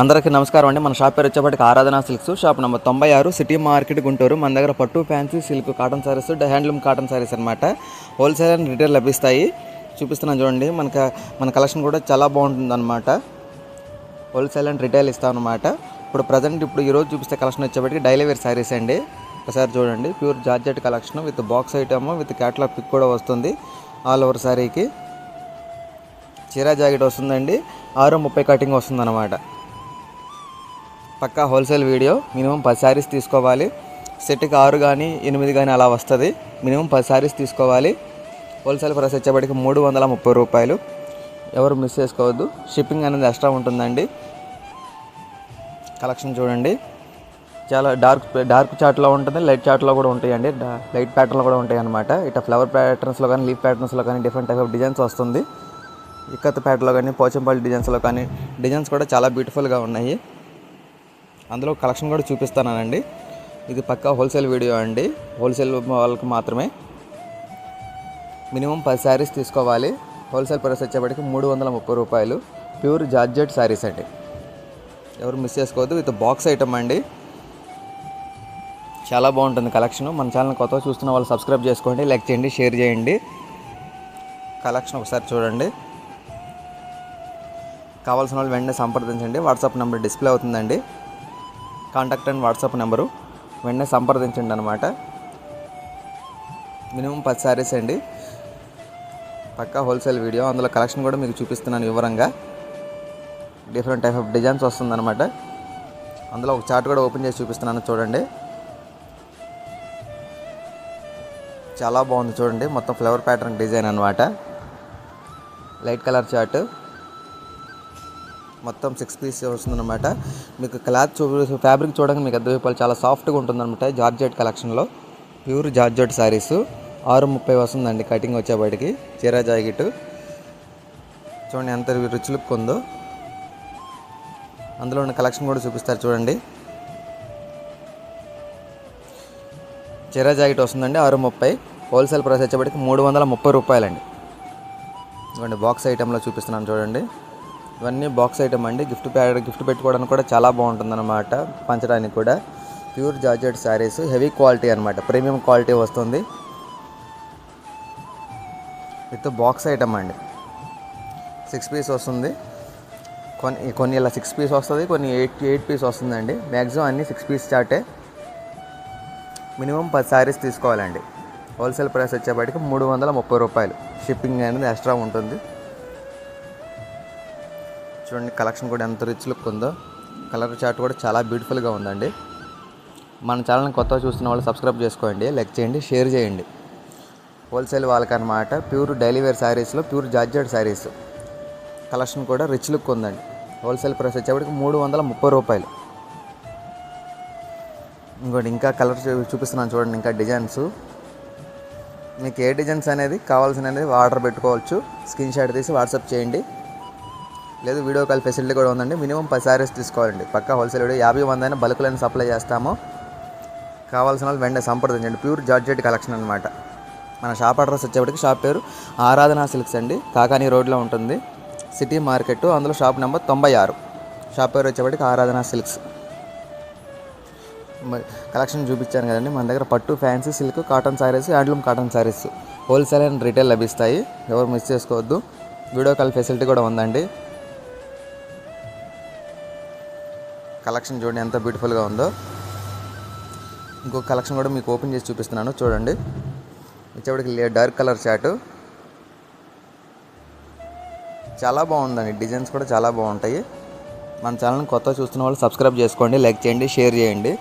అందరికీ నమస్కారం అండి. మన షాప్ పేరు వచ్చేప్పటికి ఆరాధనా సిల్క్స్. షాప్ నెంబర్ తొంభై ఆరు సిటీ మార్కెట్ గుంటూరు. మన దగ్గర పట్టు fancy silk cotton saris handloom cotton saris అనమాట హోల్సేల్ అండ్ రిటైల్ లభిస్తాయి. చూపిస్తున్నాను చూడండి. మనకు మన కలెక్షన్ కూడా చాలా బాగుంటుంది అనమాట హోల్సేల్ అండ్ రిటైల్ ఇస్తాం అనమాట ఇప్పుడు ప్రజెంట్ ఇప్పుడు ఈరోజు చూపిస్తే కలెక్షన్ వచ్చేప్పటికి డైలీ వేర్ సారీస్ అండి. ఒకసారి చూడండి. Pure georgette collection with box item with catalogue pick కూడా వస్తుంది ఆల్ ఓవర్ సారీకి చీరా జాకెట్ వస్తుందండి. ఆరు ముప్పై కటింగ్ వస్తుందన్నమాట. పక్కా హోల్సేల్ వీడియో. మినిమం పది శారీస్ తీసుకోవాలి. సెట్కి ఆరు కానీ ఎనిమిది కానీ అలా వస్తుంది. మినిమం పది శారీస్ తీసుకోవాలి. హోల్సేల్ ప్రైస్ వచ్చేప్పటికి మూడు వందల ముప్పై రూపాయలు. ఎవరు మిస్ చేసుకోవద్దు. షిప్పింగ్ అనేది ఎక్స్ట్రా ఉంటుందండి. కలెక్షన్ చూడండి. చాలా డార్క్ డార్క్ చార్ట్లో ఉంటుంది లైట్ చార్ట్లో కూడా ఉంటాయండి. లైట్ ప్యాటర్న్లో కూడా ఉంటాయి అనమాట ఇట్లా ఫ్లవర్ ప్యాటర్న్స్లో కానీ లీఫ్ ప్యాటర్న్స్లో కానీ డిఫరెంట్ టైప్ ఆఫ్ డిజైన్స్ వస్తుంది. ఇక్కత్ ప్యాటర్న్లో కానీ పోచంపల్లి డిజైన్స్లో కానీ డిజైన్స్ కూడా చాలా బ్యూటిఫుల్గా ఉన్నాయి. అందులో కలెక్షన్ కూడా చూపిస్తానండి ఇది పక్కా హోల్సేల్ వీడియో అండి. హోల్సేల్ వాళ్ళకి మాత్రమే. మినిమం పది శారీస్ తీసుకోవాలి. హోల్సేల్ ప్రైస్ వచ్చేప్పటికి మూడు వందల ముప్పై రూపాయలు. ప్యూర్ జార్జెట్ శారీస్ అండి. ఎవరు మిస్ చేసుకోవద్దు. విత్ బాక్స్ ఐటమ్ అండి. చాలా బాగుంటుంది కలెక్షన్. మన ఛానల్ కొత్తగా చూస్తున్న వాళ్ళు సబ్స్క్రైబ్ చేసుకోండి. లైక్ చేయండి షేర్ చేయండి. కలెక్షన్ ఒకసారి చూడండి. కావాల్సిన వాళ్ళు వెంటనే సంప్రదించండి. వాట్సాప్ నెంబర్ డిస్ప్లే అవుతుందండి. Contact and WhatsApp number. వెంటనే సంప్రదించండి అనమాట మినిమం పది శారీస్ అండి. పక్కా హోల్సేల్ వీడియో. అందులో కలెక్షన్ కూడా మీకు చూపిస్తున్నాను వివరంగా. డిఫరెంట్ టైప్ ఆఫ్ డిజైన్స్ వస్తుందన్నమాట. అందులో ఒక చార్ట్ కూడా ఓపెన్ చేసి చూపిస్తున్నాను చూడండి. చాలా బాగుంది చూడండి. మొత్తం ఫ్లవర్ ప్యాటర్న్ డిజైన్ అనమాట లైట్ కలర్ చార్ట్. మొత్తం సిక్స్ పీస్ వస్తుందన్నమాట. మీకు క్లాత్ చూ ఫ్యాబ్రిక్ చూడడానికి మీకు అర్థమైపోవాలి చాలా సాఫ్ట్గా ఉంటుందన్నమాట జార్జెట్ కలెక్షన్లో ప్యూర్ జార్జెట్ శారీస్ ఆరు ముప్పై వస్తుందండి కటింగ్ వచ్చేపాటికి చీరా జాకెట్. చూడండి ఎంత రిచ్ ఉందో. అందులో ఉన్న కలెక్షన్ కూడా చూపిస్తారు చూడండి. చీరా జాకెట్ వస్తుందండి ఆరు ముప్పై. హోల్సేల్ ప్రైస్ వచ్చేప్పటికి మూడు వందల ముప్పై రూపాయలండి. ఇవ్వండి బాక్స్ ఐటెంలో చూపిస్తున్నాను చూడండి. ఇవన్నీ బాక్స్ ఐటమ్ అండి. గిఫ్ట్ ప్యాడ్ గిఫ్ట్ పెట్టుకోవడానికి కూడా చాలా బాగుంటుందన్నమాట పంచడానికి కూడా. Pure georgette saris heavy quality అనమాట ప్రీమియం క్వాలిటీ వస్తుంది. విత్ బాక్స్ ఐటమ్ అండి. సిక్స్ పీస్ వస్తుంది. కొన్ని కొన్ని ఇలా సిక్స్ పీస్ వస్తుంది కొన్ని ఎయిట్ ఎయిట్ పీస్ వస్తుందండి. మ్యాక్సిమం అన్నీ సిక్స్ పీస్ చార్టే మినిమం పది శారీస్ తీసుకోవాలండి. హోల్సేల్ ప్రైస్ వచ్చేప్పటికి మూడు వందల ముప్పై రూపాయలు. షిప్పింగ్ అనేది ఎక్స్ట్రా ఉంటుంది. చూడండి కలెక్షన్ కూడా ఎంత రిచ్ లుక్ ఉందో. కలర్ చార్ట్ కూడా చాలా బ్యూటిఫుల్గా ఉందండి. మన ఛానల్ని కొత్తగా చూస్తున్న వాళ్ళు సబ్స్క్రైబ్ చేసుకోండి లైక్ చేయండి షేర్ చేయండి. హోల్సేల్ వాళ్ళకనమాట ప్యూర్ డైలీ వేర్ శారీస్లో ప్యూర్ జార్జెట్ శారీస్. కలెక్షన్ కూడా రిచ్ లుక్ ఉందండి. హోల్సేల్ ప్రైస్ వచ్చేప్పటికి మూడు వందల ముప్పై రూపాయలు. ఇంకోటి ఇంకా కలర్ చూపిస్తున్నాను చూడండి ఇంకా డిజైన్స్. మీకు ఏ డిజైన్స్ అనేది కావాల్సిన అనేది ఆర్డర్ పెట్టుకోవచ్చు. స్క్రీన్ షాట్ తీసి వాట్సాప్ చేయండి. లేదు వీడియో కాల్ ఫెసిలిటీ కూడా ఉందండి. మినిమం పది శారీస్ తీసుకోవాలండి. పక్కా హోల్సేల్ వీడియో. యాభై మంది అయినా సప్లై చేస్తాము. కావాల్సిన వాళ్ళు వెంటనే సంప్రదించండి. ప్యూర్ జార్జెట్ కలెక్షన్ అనమాట మన షాప్ అడ్రస్ వచ్చేప్పటికి షాప్ పేరు ఆరాధన సిల్క్స్ అండి. కాకాని రోడ్లో ఉంటుంది. సిటీ మార్కెట్ అందులో షాప్ నెంబర్ తొంభై ఆరు. షాప్ పేరు వచ్చేప్పటికి ఆరాధన సిల్క్స్. కలెక్షన్ చూపించాను కదండి. మన దగ్గర పట్టు fancy silk cotton saris handloom cotton saris. Wholesale and retail లభిస్తాయి. ఎవరు మిస్ చేసుకోవద్దు. వీడియో కాల్ ఫెసిలిటీ కూడా ఉందండి. కలెక్షన్ చూడండి ఎంత బ్యూటిఫుల్గా ఉందో. ఇంకో కలెక్షన్ కూడా మీకు ఓపెన్ చేసి చూపిస్తున్నాను చూడండి. వచ్చేప్పటికి డార్క్ కలర్ చాటు చాలా బాగుందండి డిజైన్స్ కూడా చాలా బాగుంటాయి. మన ఛానల్ని కొత్తగా చూస్తున్న వాళ్ళు సబ్స్క్రైబ్ చేసుకోండి లైక్ చేయండి షేర్ చేయండి.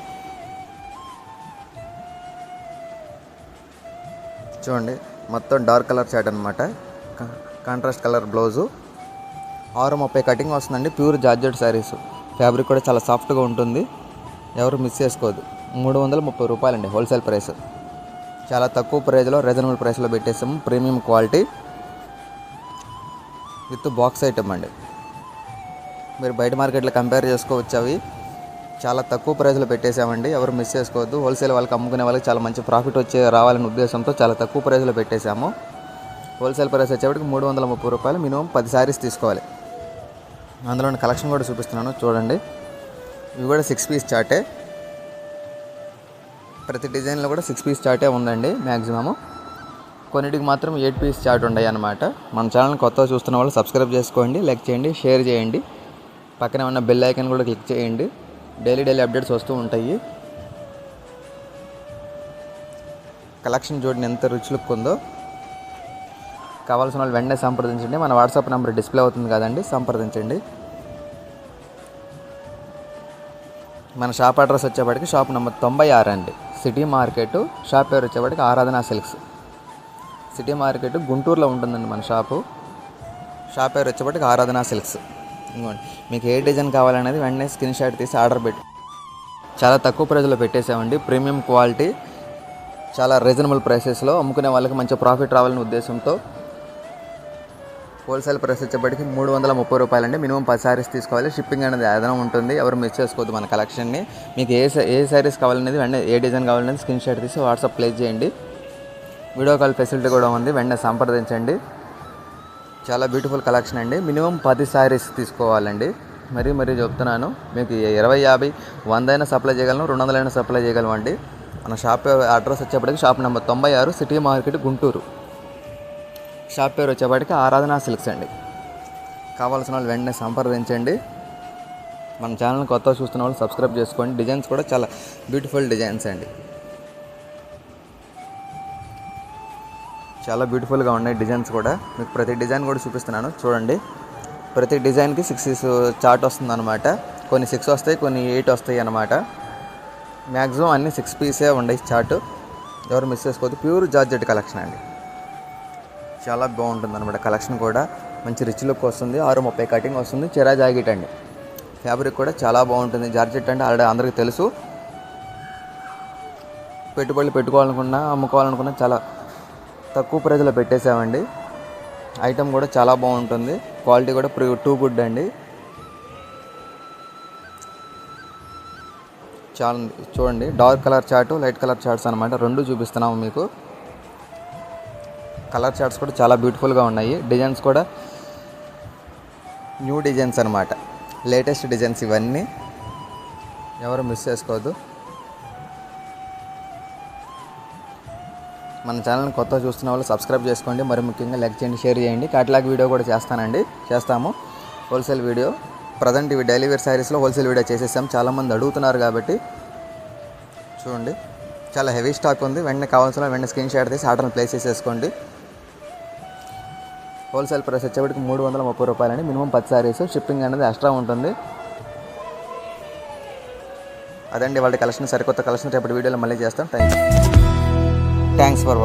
చూడండి మొత్తం డార్క్ కలర్ చాట్ అనమాట కాంట్రాస్ట్ కలర్ బ్లౌజు. ఆరు ముప్పై కటింగ్ వస్తుందండి ప్యూర్ జార్జెట్ శారీస్. ఫ్యాబ్రిక్ కూడా చాలా సాఫ్ట్గా ఉంటుంది. ఎవరు మిస్ చేసుకోవద్దు. మూడు వందల ముప్పై రూపాయలండి హోల్సేల్ ప్రైస్. చాలా తక్కువ ప్రైస్లో రీజనబుల్ ప్రైస్లో పెట్టేసాము. Premium quality with box item అండి. మీరు బయట మార్కెట్లో కంపేర్ చేసుకోవచ్చు అవి. చాలా తక్కువ ప్రైస్లో పెట్టేసామండి. ఎవరు మిస్ చేసుకోవద్దు. హోల్సేల్ వాళ్ళకి అమ్ముకునే వాళ్ళకి చాలా మంచి ప్రాఫిట్ వచ్చే రావాలనే ఉద్దేశంతో చాలా తక్కువ ప్రైస్లో పెట్టేశాము హోల్సేల్ ప్రైస్ వచ్చేప్పటికి మూడు వందల ముప్పై రూపాయలు మినిమం పది శారీస్ తీసుకోవాలి. అందులో కలెక్షన్ కూడా చూపిస్తున్నాను చూడండి. ఇవి కూడా సిక్స్ పీస్ చాటే ప్రతి డిజైన్లో కూడా సిక్స్ పీస్ చాటే ఉందండి మ్యాక్సిమము కొన్నిటికి మాత్రం ఎయిట్ పీస్ చాట్ ఉన్నాయి అన్నమాట. మన ఛానల్ కొత్తగా చూస్తున్న వాళ్ళు సబ్స్క్రైబ్ చేసుకోండి లైక్ చేయండి షేర్ చేయండి. పక్కనే ఉన్న బెల్ ఐకన్ కూడా క్లిక్ చేయండి. డైలీ డైలీ అప్డేట్స్ వస్తూ ఉంటాయి. కలెక్షన్ చూడండి ఎంత రుచి లుక్ ఉందో కావాల్సిన వాళ్ళు వెంటనే సంప్రదించండి. మన వాట్సాప్ నెంబర్ డిస్ప్లే అవుతుంది కదండి సంప్రదించండి. మన షాప్ అడ్రస్ వచ్చేప్పటికి షాప్ నెంబర్ తొంభై ఆరు అండి. సిటీ మార్కెట్ షాప్ పేరు వచ్చేప్పటికి ఆరాధన సిల్క్స్. సిటీ మార్కెట్ గుంటూరులో ఉంటుందండి మన షాపు. షాప్ పేరు వచ్చేప్పటికి ఆరాధన సిల్క్స్. ఇంకోండి మీకు ఏ డిజైన్ కావాలనేది వెంటనే స్క్రీన్ షాట్ తీసి ఆర్డర్ పెట్టి చాలా తక్కువ ప్రైస్లో పెట్టేసామండి. ప్రీమియం క్వాలిటీ చాలా రీజనబుల్ ప్రైసెస్లో అమ్ముకునే వాళ్ళకి మంచి ప్రాఫిట్ రావాలనే ఉద్దేశంతో హోల్సేల్ ప్రైస్ వచ్చేప్పటికి మూడు వందల ముప్పై రూపాయలండి. మినిమం పది శారీస్ తీసుకోవాలి. షిప్పింగ్ అనేది అదనం ఉంటుంది. ఎవరు మిస్ చేసుకోవద్దు మన కలెక్షన్ని. మీకు ఏ ఏ శారీస్ కావాలనేది వెంటనే ఏ డిజైన్ కావాలనేది స్క్రీన్ షాట్ తీసి వాట్సాప్ ప్లేస్ చేయండి. వీడియో కాల్ ఫెసిలిటీ కూడా ఉంది. వెంటనే సంప్రదించండి. చాలా బ్యూటిఫుల్ కలెక్షన్ అండి. మినిమం పది శారీస్ తీసుకోవాలండి. మరీ మరీ చెప్తున్నాను. మీకు ఇరవై యాభై వంద అయినా సప్లై చేయగలను. రెండు వందలైనా సప్లై చేయగలం అండి మన షాప్ అడ్రస్ వచ్చేప్పటికి షాప్ నెంబర్ తొంభై ఆరు సిటీ మార్కెట్ గుంటూరు. షాప్ పేరు వచ్చేప్పటికి ఆరాధన సిల్క్స్ అండి. కావాల్సిన వాళ్ళు వెంటనే సంప్రదించండి. మన ఛానల్ కొత్తగా చూస్తున్న వాళ్ళు సబ్స్క్రైబ్ చేసుకోండి. డిజైన్స్ కూడా చాలా బ్యూటిఫుల్ డిజైన్స్ అండి. చాలా బ్యూటిఫుల్గా ఉన్నాయి డిజైన్స్ కూడా. మీకు ప్రతి డిజైన్ కూడా చూపిస్తున్నాను. చూడండి. ప్రతి డిజైన్కి సిక్స్ చార్ట్ వస్తుంది అనమాట కొన్ని సిక్స్ వస్తాయి కొన్ని ఎయిట్ వస్తాయి అనమాట మ్యాక్సిమం అన్ని సిక్స్ పీసే ఉన్నాయి చార్ట్. ఎవరు మిస్ చేసుకోవద్దు. ప్యూర్ జార్జెట్ కలెక్షన్ అండి. చాలా బాగుంటుంది అనమాట కలెక్షన్ కూడా. మంచి రిచ్ లుక్ వస్తుంది. ఆరు ముప్పై కటింగ్ వస్తుంది. చిరా జాకెట్ అండి. ఫ్యాబ్రిక్ కూడా చాలా బాగుంటుంది. జార్జెట్ అంటే ఆల్రెడీ అందరికీ తెలుసు. పెట్టుబడులు పెట్టుకోవాలనుకున్నా అమ్ముకోవాలనుకున్నా చాలా తక్కువ ప్రైజ్లో పెట్టేసామండి ఐటెం కూడా చాలా బాగుంటుంది. క్వాలిటీ కూడా ప్రూ టూ గుడ్ అండి. చాలా చూడండి dark colour chart light colour charts అనమాట రెండు చూపిస్తున్నాము మీకు. కలర్ చార్ట్స్ కూడా చాలా బ్యూటిఫుల్గా ఉన్నాయి. డిజైన్స్ కూడా న్యూ డిజైన్స్ అనమాట లేటెస్ట్ డిజైన్స్ ఇవన్నీ. ఎవరు మిస్ చేసుకోవద్దు. మన ఛానల్ని కొత్తగా చూస్తున్న వాళ్ళు సబ్స్క్రైబ్ చేసుకోండి. మరి ముఖ్యంగా లైక్ చేయండి షేర్ చేయండి. కాట్లాగ్ వీడియో కూడా చేస్తానండి. చేస్తాము. Wholesale video. ప్రజెంట్ ఇవి డైలీ వేర్ శారీస్లో హోల్సేల్ వీడియో చేసేసాం. చాలామంది అడుగుతున్నారు కాబట్టి చూడండి. చాలా హెవీ స్టాక్ ఉంది. వెంటనే కావాల్సిన వెంటనే స్క్రీన్ షాట్ తీసి ఆర్డర్ని ప్లేస్ చేసేసుకోండి. హోల్సేల్ ప్రైస్ వచ్చేప్పటికి మూడు వందల ముప్పై రూపాయలండి మినిమం పది శారీస్ షిప్పింగ్ అనేది ఎక్స్ట్రా ఉంటుంది. అదండి వాళ్ళ కలెక్షన్ సరికొత్త కలెక్షన్ రేపటి వీడియోలో మళ్ళీ చేస్తాం. Thank thanks for